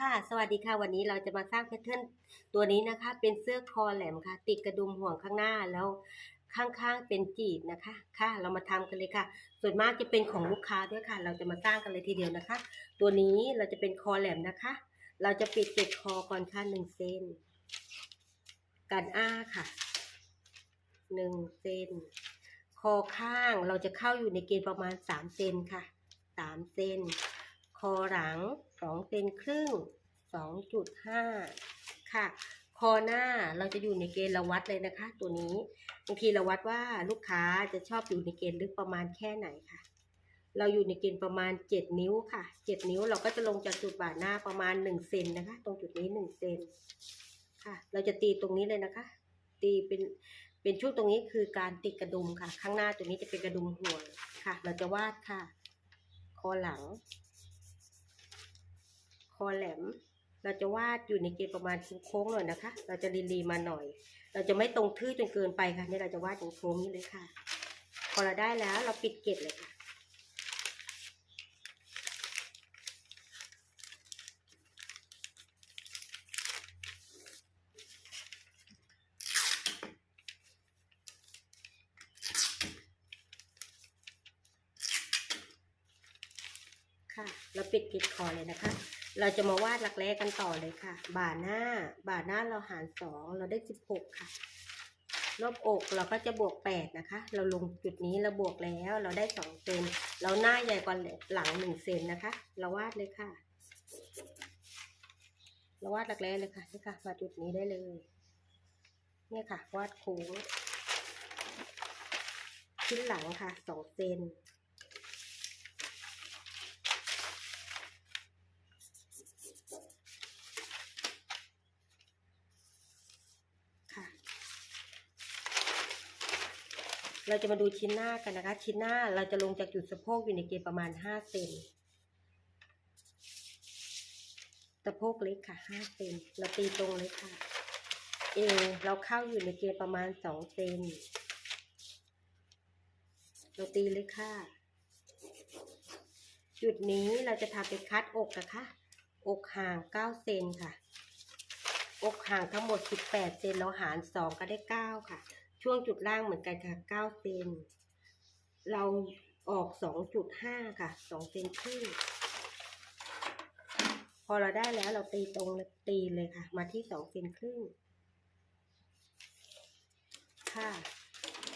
ค่ะ สวัสดีค่ะ วันนี้เราจะมาสร้างแพทเทิร์นตัวนี้นะคะ เป็นเสื้อคอแหลมค่ะ ติดกระดุมห่วงข้างหน้าแล้วข้างๆเป็นจีบนะคะ ค่ะ เรามาทำกันเลยค่ะ ส่วนมากจะเป็นของลูกค้าด้วยค่ะ เราจะมาสร้างกันเลยทีเดียวนะคะ ตัวนี้เราจะเป็นคอแหลมนะคะ เราจะปิดเกล็ดคอก่อนค่ะหนึ่งเซนกันอ้าค่ะหนึ่งเซนคอข้างเราจะเข้าอยู่ในเกณฑ์ประมาณสามเซนค่ะสามเซน อหลังสองเซนครึ่งสองจุดห้าค่ะ คอหน้าเราจะอยู่ในเกณฑ์เราวัดเลยนะคะ ตัวนี้บางทีเราวัดว่าลูกค้าจะชอบอยู่ในเกณฑ์ลึกประมาณแค่ไหนค่ะ เราอยู่ในเกณฑ์ประมาณเจ็ดนิ้วค่ะเจ็ดนิ้วเราก็จะลงจากจุดบ่าหน้าประมาณหนึ่งเซนนะคะ ตรงจุดนี้หนึ่งเซนค่ะ เราจะตีตรงนี้เลยนะคะ ตีเป็นเป็นช่วงตรงนี้คือการติดกระดุมค่ะ ข้างหน้าตัวนี้จะเป็นกระดุมห่วงค่ะ เราจะวาดค่ะ คอหลัง อแหลม เราจะวาดอยู่ในเกณฑ์ประมาณโค้งหน่อยนะคะ เราจะรีรีมาหน่อย เราจะไม่ตรงทื่อจนเกินไปค่ะนี่เราจะวาดอย่างโค้งนี้เลยค่ะ พอเราได้แล้วเราปิดเกล็ดเลยค่ะ เราปิดเกล็ดคอเลยนะคะ เราจะมาวาดหลักแร้กันต่อเลยค่ะ บ่าหน้า บ่าหน้าเราหารสองเราได้สิบหกค่ะ รอบอกเราก็จะบวกแปดนะคะ เราลงจุดนี้เราบวกแล้ว เราได้สองเซน เราหน้าใหญ่กว่าหลังหนึ่งเซนนะคะ เราวาดเลยค่ะ เราวาดหลักแร้เลยค่ะนี่ค่ะมาจุดนี้ได้เลย เนี่ยค่ะ วาดโค้งชิ้นหลังค่ะสองเซน ค่ะ เราจะมาดูชิ้นหน้ากันนะคะ ชิ้นหน้าเราจะลงจากจุดสะโพกอยู่ในเกณฑ์ประมาณห้าเซนสะโพกเล็กค่ะห้าเซนเราตีตรงเลยค่ะ เอวเราเข้าอยู่ในเกณฑ์ประมาณสองเซนเราตีเลยค่ะ จุดนี้เราจะทำเป็นคัดอกนะคะ อกห่างเก้าเซนค่ะ อกห่างทั้งหมด18เซนเราหาร2ก็ได้9ค่ะ ช่วงจุดล่างเหมือนกันค่ะ9เซน เราออก2.5ค่ะ2เซนครึ่งพอเราได้แล้วเราตีตรงตีเลยค่ะ มาที่2เซนครึ่ง ค่ะ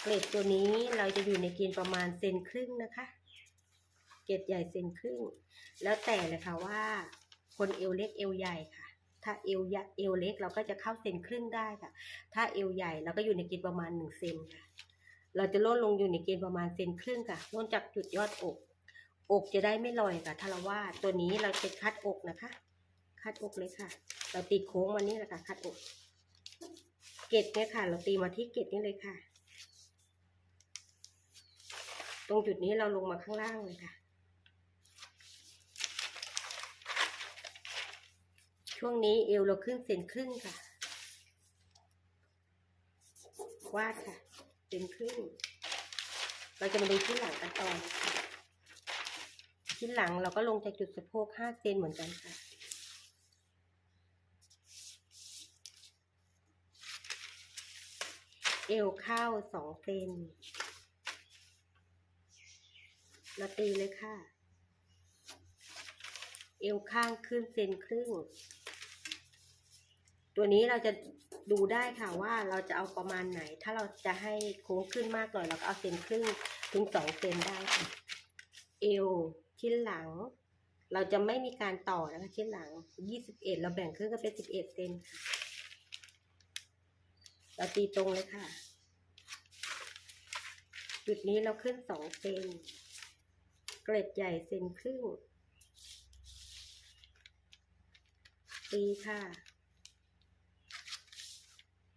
เกรดตัวนี้เราจะอยู่ในเกณฑ์ประมาณเซนครึ่งนะคะ เกรดใหญ่เซนครึ่ง แล้วแต่เลยค่ะว่า คนเอวเล็กเอวใหญ่ค่ะ ถ้าเอวเอวเล็กเราก็จะเข้าเซนครึ่งได้ค่ะ ถ้าเอวใหญ่เราก็อยู่ในเกณฑ์ประมาณหนึ่งเซนค่ะ เราจะลดลงอยู่ในเกณฑ์ประมาณเซนครึ่งค่ะลดจากจุดยอดอก อกจะได้ไม่ลอยค่ะถ้าเราว่าดตัวนี้เราจะคัดอกนะคะ คัดอกเลยค่ะ เราตีโค้งมานี่แหละค่ะ คัดอก เกตเนี่ยค่ะ เราตีมาที่เกตนี่เลยค่ะ ตรงจุดนี้เราลงมาข้างล่างเลยค่ะ ช่วงนี้เอวเราครึ่งเซนครึ่งค่ะ วาดค่ะเซนครึ่ง เราจะมาดูชิ้นหลังกันต่อนะคะชิ้นหลังเราก็ลงจากจุดสะโพกห้าเซนเหมือนกันค่ะเอวเข้าสองเซนเราตีเลยค่ะ เอวข้างขึ้นเซนครึ่ง ตัวนี้เราจะดูได้ค่ะว่าเราจะเอาประมาณไหน ถ้าเราจะให้โค้งขึ้นมากหน่อยเราก็เอาเซนครึ่งถึงสองเซนได้ค่ะ เอวชิ้นหลัง เราจะไม่มีการต่อนะคะชิ้นหลังยี่สิบเอ็ดเราแบ่งครึ่งก็เป็นสิบเอ็ดเซนเราตีตรงเลยค่ะ จุดนี้เราขึ้นสองเซนเกล็ดใหญ่เซนครึ่งตีค่ะ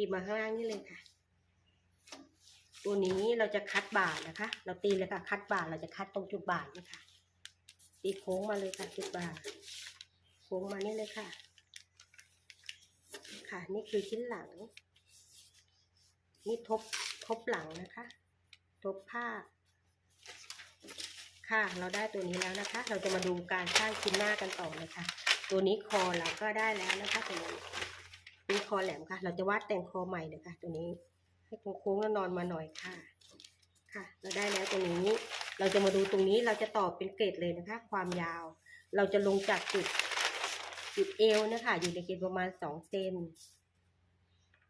ตีมาข้างล่างนี่เลยค่ะ ตัวนี้เราจะคัดบ่านะคะ เราตีเลยค่ะคัดบ่าเราจะคัดตรงจุดบ่านี่ค่ะตีโค้งมาเลยค่ะจุดบ่าโค้งมานี่เลยค่ะ ค่ะ นี่คือชิ้นหลัง นี่ทบทบหลังนะคะ ทบผ้าค่ะเราได้ตัวนี้แล้วนะคะ เราจะมาดูการสร้างชิ้นหน้ากันต่อเลยค่ะ ตัวนี้คอเราก็ได้แล้วนะคะตัวนี้ เป็นคอแหลมค่ะ เราจะวาดแต่งคอใหม่เลยค่ะ ตัวนี้ให้โค้งแล้วนอนมาหน่อยค่ะ ค่ะ เราได้แล้วตรงนี้ เราจะมาดูตรงนี้เราจะต่อเป็นเกรดเลยนะคะ ความยาว เราจะลงจากจุดจุดเอวนะคะ อยู่ในเกณฑ์ประมาณสองเซน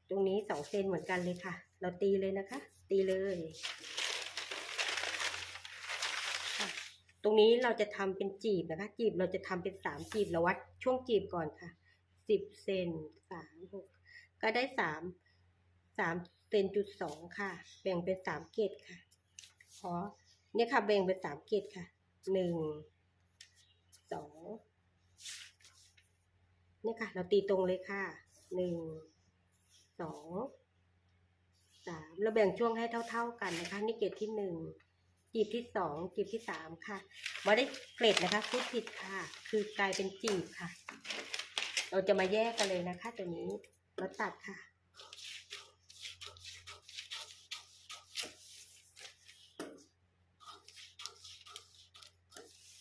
ตรงนี้สองเซนเหมือนกันเลยค่ะ เราตีเลยนะคะ ตีเลยตรงนี้เราจะทำเป็นจีบนะคะ จีบเราจะทำเป็นสามจีบเราวัดช่วงจีบก่อนค่ะ สิบเซนสามหกก็ได้สามสามเซนจุดสองค่ะ แบ่งเป็นสามเกตค่ะ ขอเนี่ยค่ะ แบ่งเป็นสามเกตค่ะหนึ่งสองเนี่ยค่ะ เราตีตรงเลยค่ะหนึ่งสองสามเราแบ่งช่วงให้เท่า ๆกันนะคะ นี่เกรดที่หนึ่งจีบที่สองจีบที่สามค่ะม่ได้เกรดนะคะพูดผิดค่ะ คือกลายเป็นจีบค่ะ เราจะมาแยกกันเลยนะคะ ตัวนี้เราตัดค่ะ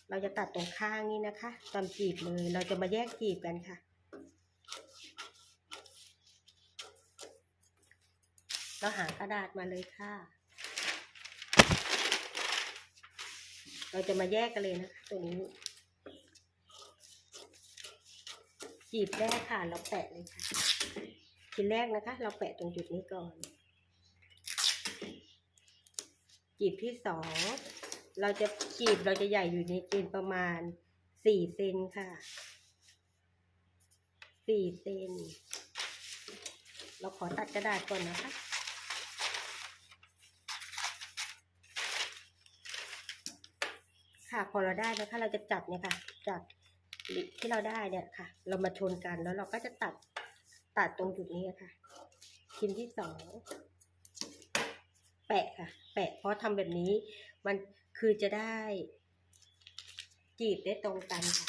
เราจะตัดตรงข้างนี้นะคะตามจีบเลยเราจะมาแยกจีบกันค่ะเราหากระดาษมาเลยค่ะ เราจะมาแยกกันเลยนะคะตัวนี้ จีบแรกค่ะ เราแปะเลยค่ะชิ้นแรกนะคะ เราแปะตรงจุดนี้ก่อน จีบที่สองเราจะจีบเราจะใหญ่อยู่ในเกณฑ์ประมาณสี่เซนค่ะสี่เซนเราขอตัดกระดาษก่อนนะคะค่ะพอเราได้นะคะ เราจะจับเนี่ยค่ะ จับ ที่เราได้เนี่ยค่ะ เรามาชนกันแล้วเราก็จะตัดตัดตรงจุดนี้ค่ะชิ้นที่สองแปะค่ะ แปะเพราะทำแบบนี้ มันคือจะได้ จีบได้ตรงกันค่ะ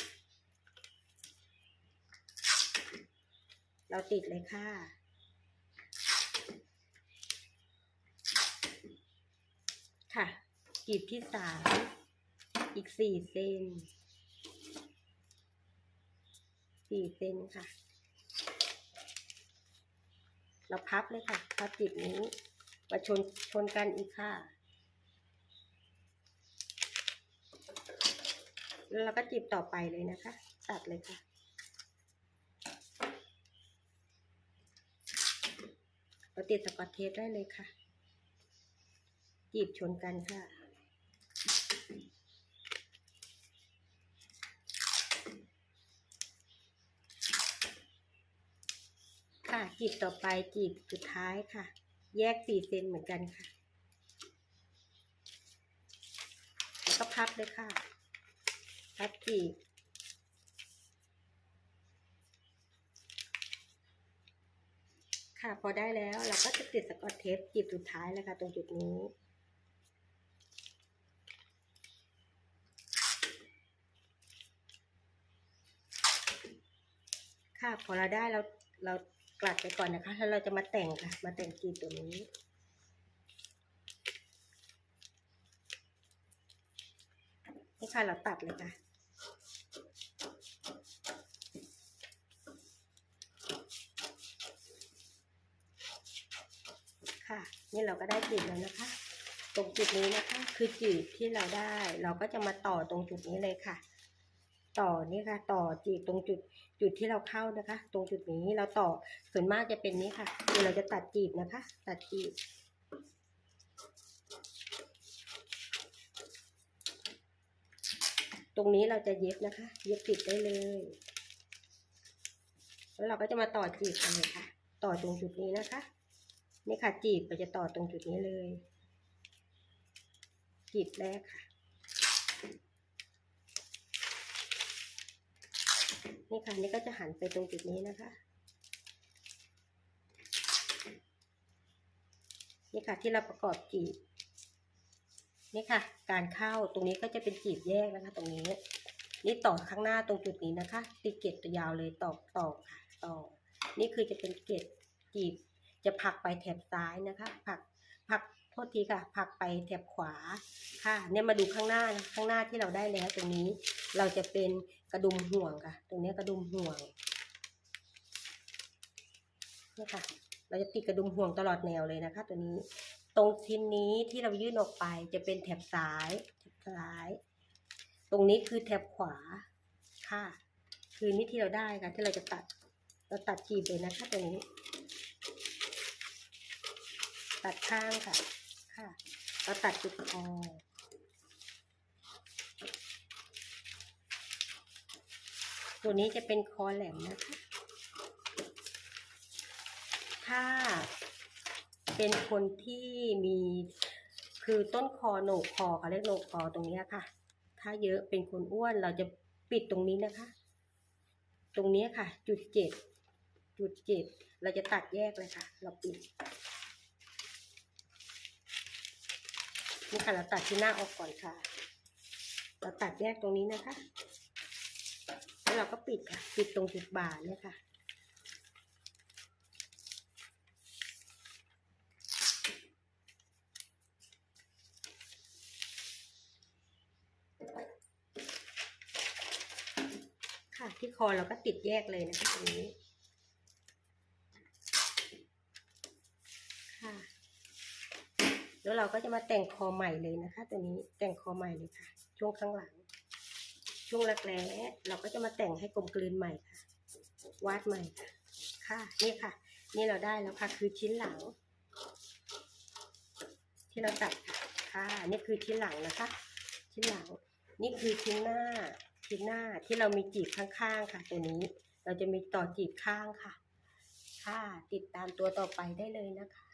เราติดเลยค่ะค่ะจีบที่สามอีกสี่เซน สี่เซนค่ะ เราพับเลยค่ะ พับจีบนี้ มาชนชนกันอีกค่ะ แล้วเราก็จีบต่อไปเลยนะคะ ตัดเลยค่ะเราติดสกอตเทปได้เลยค่ะจีบชนกันค่ะ ค่ะ จีบต่อไปจีบสุดท้ายค่ะ แยกสี่เซนเหมือนกันค่ะ แล้วก็พับเลยค่ะ พับจีบค่ะพอได้แล้วเราก็จะติดสกอตเทปจีบสุดท้ายเลยค่ะ ตรงจุดนี้ ค่ะพอเราได้เราเรา กลัดไปก่อนนะคะแล้วเราจะมาแต่งค่ะ มาแต่งจีบตัวนี้นี่ค่ะเราตัดเลยค่ะค่ะ นี่เราก็ได้จีบแล้วนะคะ ตรงจุดนี้นะคะ คือจีบที่เราได้ เราก็จะมาต่อตรงจุดนี้เลยค่ะ ต่อนี่ค่ะ ต่อจีบตรงจุดจุดที่เราเข้านะคะ ตรงจุดนี้เราต่อส่วนมากจะเป็นนี้ค่ะคือเราจะตัดจีบนะคะ ตัดจีบตรงนี้เราจะเย็บนะคะ เย็บปิดได้เลย แล้วเราก็จะมาต่อจีบกันเลยค่ะ ต่อตรงจุดนี้นะคะ นี่ค่ะจีบเราจะต่อตรงจุดนี้เลย จีบแรกค่ะ นี่ค่ะนี่ก็จะหันไปตรงจุดนี้นะคะ นี่ค่ะที่เราประกอบจีบนี่ค่ะ การเข้าตรงนี้ก็จะเป็นจีบแยกนะคะ ตรงนี้ นี่ต่อข้างหน้าตรงจุดนี้นะคะ ตีเกตตัวยาวเลยต่อต่อค่ะต่อ นี่คือจะเป็นเกตจีบ จะผักไปแถบซ้ายนะคะ ผักผักโทษทีค่ะผักไปแถบขวาค่ะ เนี่ยมาดูข้างหน้านะข้างหน้าที่เราได้แล้วตรงนี้ เราจะเป็น กระดุมห่วงค่ะ ตรงนี้กระดุมห่วงนี่ค่ะ เราจะติดกระดุมห่วงตลอดแนวเลยนะคะ ตัวนี้ ตรงชิ้นนี้ที่เรายื่นออกไปจะเป็นแถบซ้าย แถบซ้าย ตรงนี้คือแถบขวาค่ะ คือนี่ที่เราได้ค่ะ ที่เราจะตัด เราตัดจีบเลยนะคะตัวนี้ ตัดข้างค่ะ ค่ะ เราตัดจุดคอ ตัวนี้จะเป็นคอแหลมนะคะ ถ้าเป็นคนที่มีคือต้นคอโหนกคอเขาเรียกโหนกคอตรงนี้ค่ะ ถ้าเยอะเป็นคนอ้วนเราจะปิดตรงนี้นะคะ ตรงนี้ค่ะ จุดเจ็ดจุดเจ็ดเราจะตัดแยกเลยค่ะ เราปิดนี่ค่ะเราตัดที่หน้าออกก่อนค่ะ เราตัดแยกตรงนี้นะคะ แล้วเราก็ปิดค่ะ ปิดตรงจุดบ่าเนี่ยค่ะ ค่ะที่คอเราก็ติดแยกเลยนะคะตรงนี้ค่ะ แล้วเราก็จะมาแต่งคอใหม่เลยนะคะ ตัวนี้แต่งคอใหม่เลยค่ะ ช่วงข้างหลัง ช่วงแรกแร้เราก็จะมาแต่งให้กลมกลืนใหม่ค่ะวาดใหม่ค่ะค่ะ นี่ค่ะ นี่เราได้แล้วค่ะ คือชิ้นหลัง ที่เราตัดค่ะค่ะ นี่คือชิ้นหลังนะคะ ชิ้นหลัง นี่คือชิ้นหน้า ชิ้นหน้าที่เรามีจีบข้างๆค่ะ ตัวนี้ เราจะมีต่อจีบข้างค่ะ ค่ะ ติดตามตัวต่อไปได้เลยนะคะ